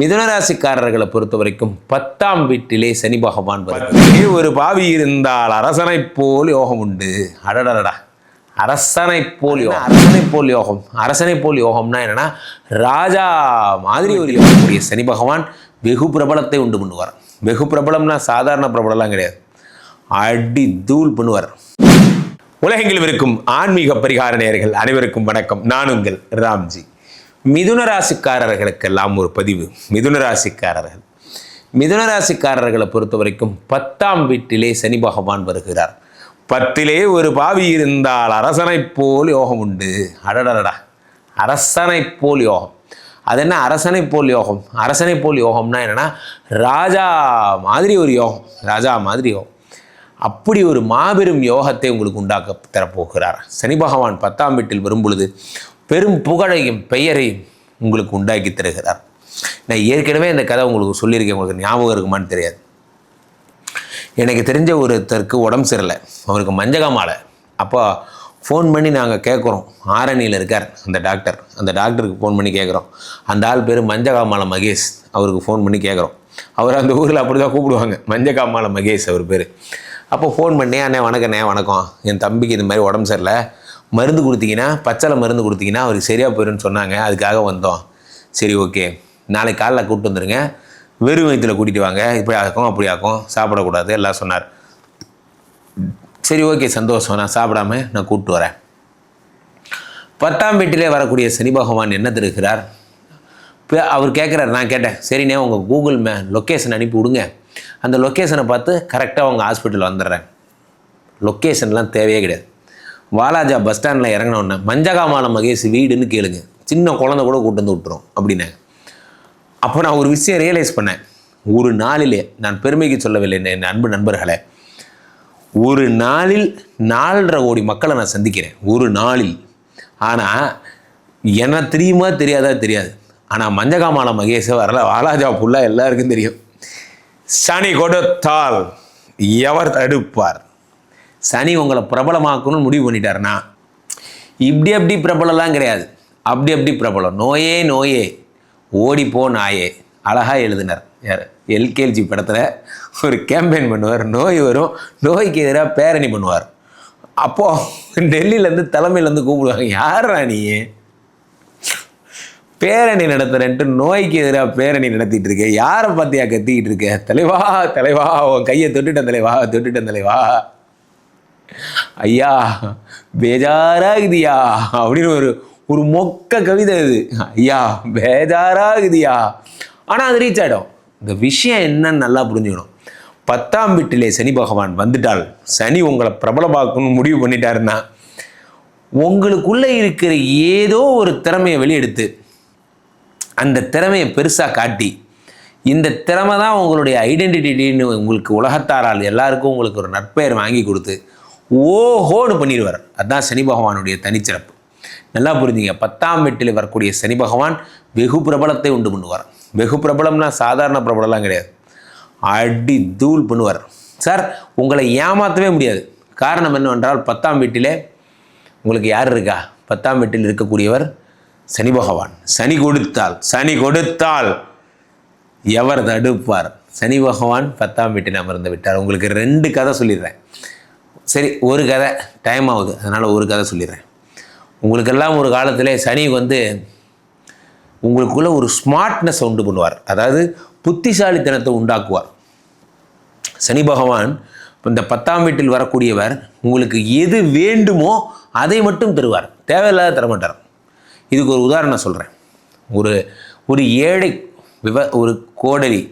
மிதுனராசிக்காரர்களை பொறுத்த வரைக்கும் பத்தாம் வீட்டிலே சனி பகவான் வருகிறது ஒரு பாவி இருந்தால் அரசனைப் போல் யோகம் உண்டு. அடடடடா. அரசனைப் போல் யோகம் அரசனைப் போல் யோகம். அரசனைப் போல் யோகம்னா என்னன்னா ராஜா மாதிரி ஒரு யோகக்கூடிய சனி பகவான் வெகு பிரபலத்தை உண்டு பண்ணுவார். வெகு பிரபலம்னா சாதாரண பிரபலம்லாம் கிடையாது. அடி தூள் பண்ணுவார். உலகெங்கிலும் இருக்கும் ஆன்மீக பரிகார நேயர்கள் அனைவருக்கும் வணக்கம். நான் உங்கள் ராம்ஜி. மிதுன ராசிக்காரர்களுக்கெல்லாம் ஒரு பதிவு. மிதுன ராசிக்காரர்கள் மிதுன ராசிக்காரர்களை பொறுத்த வரைக்கும் பத்தாம் வீட்டிலே சனி பகவான் வருகிறார். பத்திலே ஒரு பாவி இருந்தால் அரசனைப் போல் யோகம் உண்டு. அடடடடா. அரசனைப் போல் யோகம். அது என்ன அரசனை போல் யோகம்? அரசனை போல் யோகம்னா என்னன்னா ராஜா மாதிரி ஒரு யோகம். ராஜா மாதிரி யோகம். அப்படி ஒரு மாபெரும் யோகத்தை உங்களுக்கு உண்டாக்க தரப்போகிறார். சனி பகவான் பத்தாம் வீட்டில் வரும் பொழுது பெரும் புகழையும் பெயரையும் உங்களுக்கு உண்டாக்கி தருகிறார். நான் ஏற்கனவே இந்த கதை உங்களுக்கு சொல்லியிருக்கேன் உங்களுக்கு ஞாபகம் இருக்குமான்னு தெரியாது. எனக்கு தெரிஞ்ச ஒருத்தருக்கு உடம்பு சரியில்லை. அவருக்கு மஞ்சகாமாலை அப்போ ஃபோன் பண்ணி நாங்கள் கேட்குறோம் ஆரணியில் இருக்கார் அந்த டாக்டர் அந்த டாக்டருக்கு ஃபோன் பண்ணி கேட்குறோம் அந்த ஆள் பேர் மஞ்சகாமாலை மகேஷ். அவருக்கு ஃபோன் பண்ணி கேட்குறோம் அவர் அந்த ஊரில் அப்படி தான் கூப்பிடுவாங்க மஞ்சகாமாலை மகேஷ் அவர் பேர். அப்போ ஃபோன் பண்ணி அண்ணே வணக்கண்ணே வணக்கம். என் தம்பிக்கு இந்த மாதிரி உடம்பு சரியில்லை. மருந்து கொடுத்தீங்கன்னா பச்சளை மருந்து கொடுத்தீங்கன்னா அவருக்கு சரியாக போயிடும்னு சொன்னாங்க. அதுக்காக வந்தோம். சரி ஓகே. நாளைக்கு காலைல கூப்பிட்டு வந்துடுங்க வெறும் வயிற்றில் கூட்டிகிட்டு வாங்க. இப்படி ஆக்கும் அப்படி ஆக்கும். சாப்பிடக்கூடாது எல்லாம் சொன்னார். சரி ஓகே சந்தோஷம். நான் சாப்பிடாம நான் கூப்பிட்டு வரேன். பத்தாம் வீட்டிலே வரக்கூடிய சனி பகவான் என்ன திருக்கிறார் இப்போ அவர் கேட்குறாரு நான் கேட்டேன். சரிண்ணே உங்கள் கூகுள் மே லொக்கேஷன் அனுப்பி விடுங்க. அந்த லொக்கேஷனை பார்த்து கரெக்டாக உங்கள் ஹாஸ்பிட்டல் வந்துடுறேன். லொக்கேஷன்லாம் தேவையே கிடையாது. வாலாஜா பஸ் ஸ்டாண்டில் இறங்கின உடனே மஞ்சகாமால மகேஷ் வீடுன்னு கேளுங்க. சின்ன குழந்தை கூட கூட்டு வந்து விட்டுரும் அப்படின்னாங்க அப்போ நான் ஒரு விஷயம் ரியலைஸ் பண்ணேன். ஒரு நாளிலே நான் பெருமைக்கு சொல்லவில்லை என் அன்பு நண்பர்களை. ஒரு நாளில் நாலரை கோடி மக்களை நான் சந்திக்கிறேன். ஒரு நாளில். ஆனால் என்ன தெரியுமா தெரியாதா தெரியாது. ஆனால் மஞ்சகாமால மகேஷ் வரல வாலாஜா ஃபுல்லாக எல்லாருக்கும் தெரியும். சனி கொடுத்தால் எவர் தடுப்பார்? சனி உங்களை பிரபலமாக்கணும்னு முடிவு பண்ணிட்டாருன்னா இப்படி அப்படி பிரபலம்லாம் கிடையாது. அப்படி அப்படி பிரபலம். நோயே நோயே. ஓடிப்போ நாயே. அழகாக எழுதினார். யார்? எல்கேஜி படத்தில் ஒரு கேம்பெயின் பண்ணுவார். நோய் வரும். நோய்க்கு எதிராக பேரணி பண்ணுவார். அப்போது டெல்லியிலேருந்து தலைமையிலேருந்து கூப்பிடுவாங்க. யாரா நீ? பேரணி நடத்துறேன்ட்டு நோய்க்கு எதிராக பேரணி நடத்திட்டு இருக்க. யாரை பார்த்தியா கத்திக்கிட்டு இருக்க? தலைவா தலைவா உன் கையை தொட்டுட்டேன் தலைவா தொட்டுட்டேன் தலைவா. ஐயா பேஜாராகுதியா? அப்படின்னு ஒரு ஒரு மொக்க கவிதை இது ஐயா பேஜாராகுதியா? ஆனால் அது ரீச் ஆகிடும் இந்த விஷயம் என்னன்னு நல்லா புரிஞ்சுக்கணும். பத்தாம் வீட்டிலே சனி பகவான் வந்துட்டால் சனி உங்களை பிரபலமாக்கணும்னு முடிவு பண்ணிட்டாருன்னா உங்களுக்குள்ளே இருக்கிற ஏதோ ஒரு திறமையை வெளியெடுத்து அந்த திறமையை பெருசாக காட்டி இந்த திறமை தான் உங்களுடைய ஐடென்டிட்டின்னு உங்களுக்கு உலகத்தாரால் எல்லாருக்கும் உங்களுக்கு ஒரு நற்பெயர் வாங்கி கொடுத்து ஓஹோன்னு பண்ணிடுவார். அதுதான் சனி பகவானுடைய தனிச்சிறப்பு. நல்லா புரிஞ்சுங்க. பத்தாம் வீட்டில் வரக்கூடிய சனி பகவான் வெகு பிரபலத்தை உண்டு பண்ணுவார். வெகு பிரபலம்னா சாதாரண பிரபலம்லாம் கிடையாது. அடி தூள் பண்ணுவார். சார் உங்களை ஏமாற்றவே முடியாது. காரணம் என்னவென்றால் பத்தாம் வீட்டிலே உங்களுக்கு யார் இருக்கா? பத்தாம் வீட்டில் இருக்கக்கூடியவர் சனி பகவான். சனி கொடுத்தால் சனி கொடுத்தால் எவர் தடுப்பார்? சனி பகவான் பத்தாம் வீட்டில் அமர்ந்து விட்டார். உங்களுக்கு ரெண்டு கதை சொல்லிடுறேன். சரி ஒரு கதை. டைம் ஆகுது. அதனால் ஒரு கதை சொல்லிடுறேன். உங்களுக்கெல்லாம் ஒரு காலத்தில் சனி வந்து உங்களுக்குள்ளே ஒரு ஸ்மார்ட்னஸ் உண்டு பண்ணுவார். அதாவது புத்திசாலித்தனத்தை உண்டாக்குவார். சனி பகவான் இப்போ இந்த பத்தாம் வீட்டில் வரக்கூடியவர் உங்களுக்கு எது வேண்டுமோ அதை மட்டும் தருவார். தேவையில்லாத தரமாட்டார் இதுக்கு ஒரு உதாரணம் சொல்கிறேன் ஒரு ஒரு ஏழை விவ ஒரு கோடலி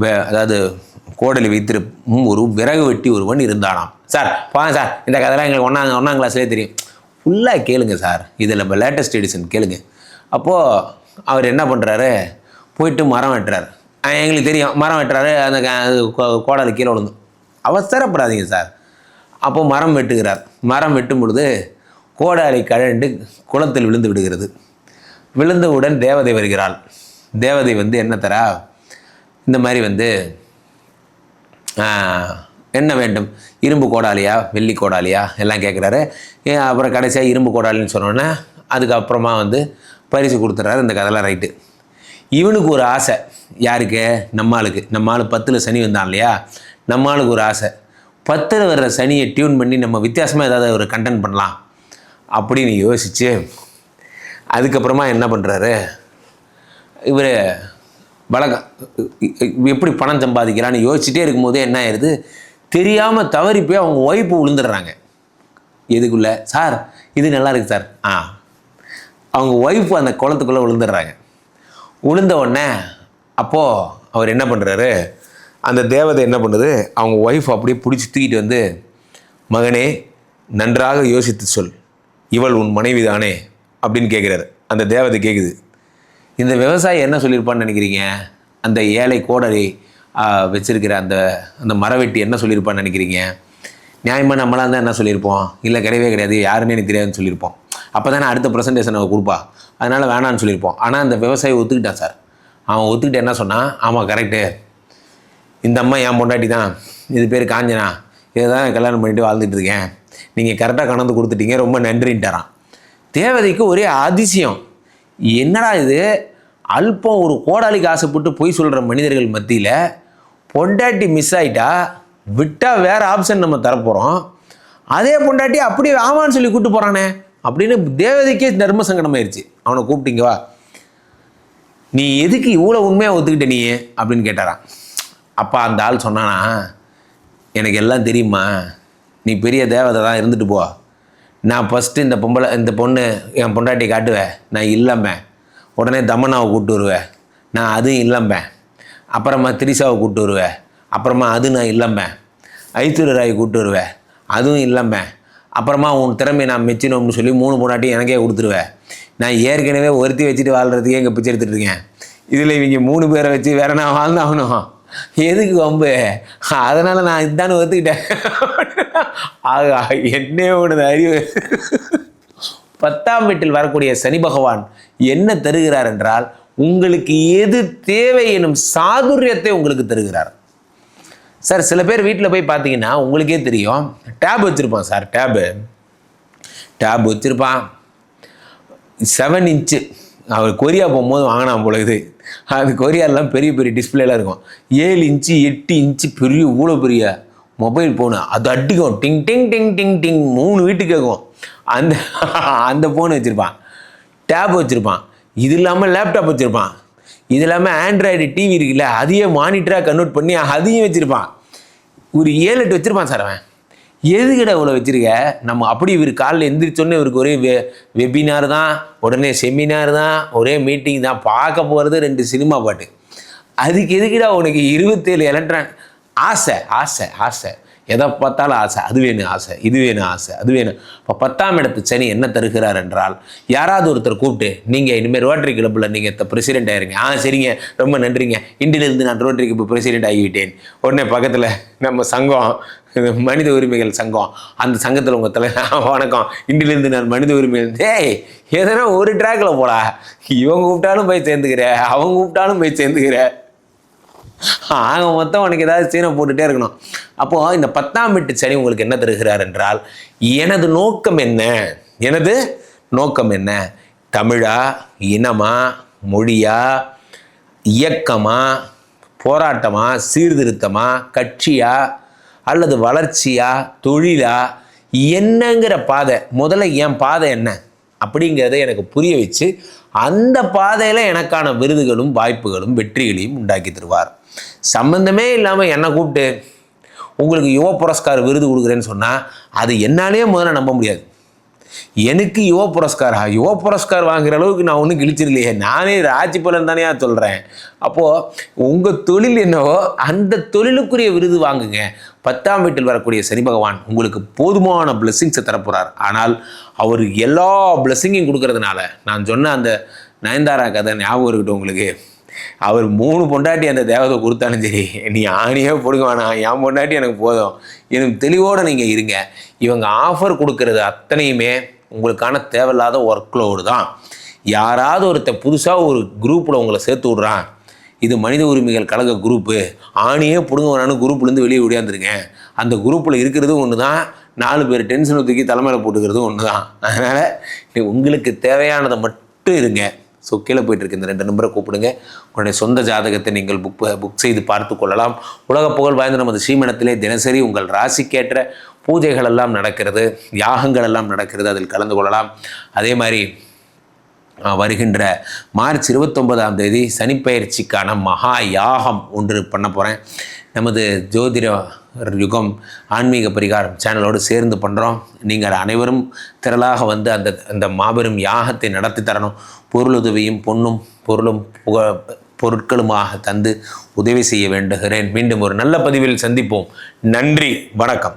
அதாவது கோடலி வைத்திருக்கும் ஒரு விறகு வெட்டி ஒருவன் இருந்தானாம். சார் போங்க சார் இந்த கதைலாம் எங்களுக்கு ஒன்றாங்க ஒன்றாம் கிளாஸ்லேயே தெரியும். ஃபுல்லாக கேளுங்க சார் இதில் இப்போ லேட்டஸ்ட் எடிஷன் கேளுங்க. அப்போது அவர் என்ன பண்ணுறாரு போயிட்டு மரம் வெட்டுறாரு. எங்களுக்கு தெரியும் மரம் வெட்டுறாரு அந்த க- கோடாலி கீழே விழுந்து. அவசரப்படாதீங்க சார். அப்போது மரம் வெட்டுகிறார். மரம் வெட்டும் பொழுது கோடாலி கழண்டு குளத்தில் விழுந்து விடுகிறது. விழுந்தவுடன் தேவதை வருகிறாள். தேவதை வந்து என்ன தரா? இந்த மாதிரி வந்து என்ன வேண்டும்? இரும்பு கோடாலியா? வெள்ளி கோடாலியா? எல்லாம் கேட்குறாரு ஏன் அப்புறம் கடைசியாக இரும்பு கோடாலின்னு சொன்னோன்னே அதுக்கப்புறமா வந்து பரிசு கொடுத்துட்றாரு இந்த கதைலாம் ரைட்டு. இவனுக்கு ஒரு ஆசை. யாருக்கு? நம்ம ஆளுக்கு நம்ம ஆளு பத்தில் சனி வந்தான் இல்லையா? நம்ம ஆளுக்கு ஒரு ஆசை. பத்தில் வர்ற சனியை டியூன் பண்ணி நம்ம வித்தியாசமாக ஏதாவது ஒரு கண்டென்ட் பண்ணலாம் அப்படின்னு யோசித்து அதுக்கப்புறமா என்ன பண்ணுறாரு இவர் வழக்கம். எப்படி பணம் சம்பாதிக்கிறான்னு யோசிச்சுட்டே இருக்கும்போதே என்ன ஆயிடுது தெரியாமல் தவறி போய் அவங்க ஒய்ப்பு விழுந்துடுறாங்க எதுக்குள்ள? சார் இது நல்லா இருக்கு சார். ஆ. அவங்க ஒய்ஃப் அந்த குளத்துக்குள்ளே விழுந்துடுறாங்க விழுந்த உடனே அப்போது அவர் என்ன பண்ணுறாரு அந்த தேவதை என்ன பண்ணுது? அவங்க ஒய்ஃப் அப்படியே பிடிச்சி தூக்கிட்டு வந்து மகனே நன்றாக யோசித்து சொல். இவள் உன் மனைவி தானே அப்படின்னு கேட்குறாரு அந்த தேவதை கேட்குது இந்த விவசாயி என்ன சொல்லியிருப்பான்னு நினைக்கிறீங்க? அந்த ஏழை கோடரி வச்சிருக்கிற அந்த அந்த மரவெட்டி என்ன சொல்லியிருப்பான்னு நினைக்கிறீங்க? நியாயமாக நம்மளாக தான் என்ன சொல்லியிருப்போம்? இல்லை கிடையவே கிடையாது யாருன்னு எனக்கு தெரியாதுன்னு சொல்லியிருப்போம். அப்போ தானே அடுத்த ப்ரெசன்டேஷன் அவன் கொடுப்பா. அதனால் வேணான்னு சொல்லியிருப்போம். ஆனால் அந்த விவசாயி ஒத்துக்கிட்டான் சார். அவன் ஒத்துக்கிட்டு என்ன சொன்னான் ஆமாம் கரெக்டு இந்த அம்மா என் பொண்டாட்டி தான். இது பேர் காஞ்சனா. இதை தான் கல்யாணம் பண்ணிட்டு வாழ்ந்துட்டு இருக்கேன். நீங்கள் கரெக்டாக கணந்து கொடுத்துட்டீங்க. ரொம்ப நன்றின்ட்டாரான் தேவதைக்கு ஒரே அதிசயம். என்னடா இது? அல்பம் ஒரு கோடாலிக்கு ஆசைப்பட்டு பொய் சொல்கிற மனிதர்கள் மத்தியில் பொண்டாட்டி மிஸ் ஆயிட்டா விட்டால் வேறு ஆப்ஷன் நம்ம தரப்போகிறோம் அதே பொண்டாட்டி அப்படியே ஆமான்னு சொல்லி கூப்பிட்டு போகிறானே அப்படின்னு தேவதைக்கே தர்ம சங்கடமாயிருச்சு. அவனை கூப்பிட்டீங்க வா. நீ எதுக்கு இவ்வளோ உண்மையாக ஒத்துக்கிட்ட நீ? அப்படின்னு கேட்டாரான் அப்பா அந்த ஆள் சொன்னானா எனக்கு எல்லாம் தெரியுமா நீ பெரிய தேவதை தான் இருந்துட்டு போ. நான் ஃபஸ்ட்டு இந்த பொம்பளை இந்த பொண்ணு என் பொண்டாட்டி காட்டுவேன். நான் இல்லாமல் உடனே தமனாவை கூப்பிட்டு வருவேன். நான் அதுவும் இல்லாமல் அப்புறமா திரிசாவை கூப்பிட்டு வருவேன். அப்புறமா அது நான் இல்லாமல் ஐஸ்வர்ய ராய் கூப்பிட்டு வருவேன். அதுவும் இல்லாமல் அப்புறமா உன் திறமையை நான் மெச்சினோம்னு சொல்லி மூணு பொண்டாட்டி எனக்கே கொடுத்துருவேன். நான் ஏற்கனவே ஒருத்தி வச்சுட்டு வாழ்கிறதுக்கே இங்கே பிச்சை எடுத்துட்டு இருக்கேன். இதில் இவங்க மூணு பேரை வச்சு வேற நான் வாழ்ந்தாகணும். எதுக்கு வம்பு? அதனால் நான் இதுதான் ஒத்துக்கிட்டேன். ஆகா என்னே ஒன்று அறிவு. பத்தாம் வீட்டில் வரக்கூடிய சனி பகவான் என்ன தருகிறார் என்றால் உங்களுக்கு எது தேவை எனும் சாதுரியத்தை உங்களுக்கு தருகிறார். சார் சில பேர் வீட்டில் போய் பார்த்தீங்கன்னா உங்களுக்கே தெரியும். டேப் வச்சுருப்பான் சார் டேபு டேப் வச்சுருப்பான். செவன் இன்ச்சு அவர் கொரியா போகும்போது வாங்கினா போல இது. அது கொரியாலாம் பெரிய பெரிய டிஸ்பிளேலாம் இருக்கும். ஏழு இன்ச்சு எட்டு இன்ச்சு பெரிய இவ்வளோ பெரிய மொபைல் ஃபோனு அது அடிக்கும். டிங் டிங் டிங் டிங் டிங். மூணு வீட்டுக்கு கேட்கும். அந்த அந்த ஃபோன் வச்சுருப்பான். டேப் வச்சுருப்பான். இது இல்லாமல் லேப்டாப் வச்சுருப்பான். இது இல்லாமல் ஆண்ட்ராய்டு டிவி இருக்குல்ல அதையே மானிட்டராக கன்வெர்ட் பண்ணி அதையும் வச்சுருப்பான். ஒரு ஏழு எட்டு வச்சுருப்பான் சார் அவன். எதுக்கிட இவ்வளோ வச்சுருக்க? நம்ம அப்படி இவர் காலில் எந்திரிச்சோன்னே இவருக்கு ஒரே வெ வெபினார் தான் உடனே செமினார் தான் ஒரே மீட்டிங் தான். பார்க்க போகிறது ரெண்டு சினிமா பாட்டு. அதுக்கு எதுக்கிடா உனக்கு இருபத்தேழு எலக்ட்ரான் ஆசை ஆசை ஆசை. எதை பார்த்தாலும் ஆசை. அது வேணும் ஆசை இது வேணும் ஆசை அது வேணும். இப்போ பத்தாம் இடத்து சனி என்ன தருகிறார் என்றால் யாராவது ஒருத்தர் கூப்பிட்டு நீங்கள் இனிமேல் ரோட்டரி கிளப்பில் நீங்கள் பிரசிடென்ட் ஆயிருங்க. ஆ சரிங்க. ரொம்ப நன்றிங்க. இன்றிலிருந்து நான் ரோட்டரி கிளப் பிரசிடெண்ட் ஆகிவிட்டேன். உடனே பக்கத்தில் நம்ம சங்கம் மனித உரிமைகள் சங்கம். அந்த சங்கத்தில் உங்கள் தலை வணக்கம். இன்றிலிருந்து நான் மனித உரிமைகள் டேய் எதனா ஒரு ட்ராக்ல போடா. இவங்க கூப்பிட்டாலும் போய் சேர்ந்துக்கிற அவங்க கூப்பிட்டாலும் போய் சேர்ந்துக்கிற. ஆக மொத்தம் உனக்கு ஏதாவது சீனை போட்டுகிட்டே இருக்கணும். அப்போது இந்த பத்தாம் வீட்டு சனி உங்களுக்கு என்ன தருகிறார் என்றால் எனது நோக்கம் என்ன? எனது நோக்கம் என்ன? தமிழா இனமா மொழியா இயக்கமா போராட்டமா சீர்திருத்தமா கட்சியா அல்லது வளர்ச்சியா தொழிலா என்னங்கிற பாதை முதல்ல என் பாதை என்ன? அப்படிங்கிறத எனக்கு புரிய வச்சு அந்த பாதையில் எனக்கான விருதுகளும் வாய்ப்புகளும் வெற்றிகளையும் உண்டாக்கி தருவார். சம்பந்தமே இல்லாமல் என்னை கூப்பிட்டு உங்களுக்கு யுவ புரஸ்கார் விருது கொடுக்குறேன்னு சொன்னால் அது என்னாலேயே முதல்ல நம்ப முடியாது. எனக்கு யுவ புரஸ்காரா? யுவ புரஸ்கார் வாங்குற அளவுக்கு நான் ஒன்றும் கிழிச்சிருலையே நானே ராஜி பலன் தானே சொல்கிறேன் அப்போது உங்கள் தொழில் என்னவோ அந்த தொழிலுக்குரிய விருது வாங்குங்க. பத்தாம் வீட்டில் வரக்கூடிய சனி பகவான் உங்களுக்கு போதுமான பிளெஸ்ஸிங்ஸை தரப்போகிறார் ஆனால் அவர் எல்லா பிளெஸ்ஸிங்கையும் கொடுக்கறதுனால நான் சொன்ன அந்த நயன்தாரா கதை ஞாபகம் இருக்கட்டும் உங்களுக்கு. அவர் மூணு பொண்டாட்டி அந்த தேவதை கொடுத்தாலும் சரி நீ ஆணியே போடுங்க வேணாம் என் பொண்டாட்டி எனக்கு போதும். எனக்கு தெளிவோடு நீங்கள் இருங்க. இவங்க ஆஃபர் கொடுக்கறது அத்தனையுமே உங்களுக்கான தேவையில்லாத ஒர்க் லோடு தான். யாராவது ஒருத்தன் புதுசாக ஒரு குரூப்பில் உங்களை சேர்த்து விட்றான். இது மனித உரிமைகள் கழக குரூப்பு ஆணியே பிடுங்க வேணான்னு குரூப்லேருந்து வெளியே ஓடியாந்துருங்க. அந்த குரூப்பில் இருக்கிறதும் ஒன்று தான் நாலு பேர் டென்ஷனை தூக்கி தலைமையில் போட்டுக்கிறதும் ஒன்று தான் அதனால் உங்களுக்கு தேவையானதை மட்டும் இருங்க. ஸோ கீழே போயிட்டு இந்த ரெண்டு நம்பரை கூப்பிடுங்க. உங்களுடைய சொந்த ஜாதகத்தை நீங்கள் புக் புக் செய்து பார்த்து கொள்ளலாம். உலக புகழ் வாய்ந்த நமது ஸ்ரீமணத்திலே தினசரி உங்கள் ராசிக்கேற்ற பூஜைகள் எல்லாம் நடக்கிறது. யாகங்கள் எல்லாம் நடக்கிறது. அதில் கலந்து கொள்ளலாம். அதே மாதிரி வருகின்ற மார்ச் இருபத்தொன்பதாம் தேதி சனிப்பயிற்சிக்கான மகா யாகம் ஒன்று பண்ண போகிறேன் நமது ஜோதிட யுகம் ஆன்மீக பரிகாரம் சேனலோடு சேர்ந்து பண்ணுறோம் நீங்கள் அனைவரும் திரளாக வந்து அந்த அந்த மாபெரும் யாகத்தை நடத்தி தரணும். பொருளுதவியும் பொன்னும் பொருளும் புக பொருட்களுமாக தந்து உதவி செய்ய வேண்டுகிறேன். மீண்டும் ஒரு நல்ல பதிவில் சந்திப்போம். நன்றி வணக்கம்.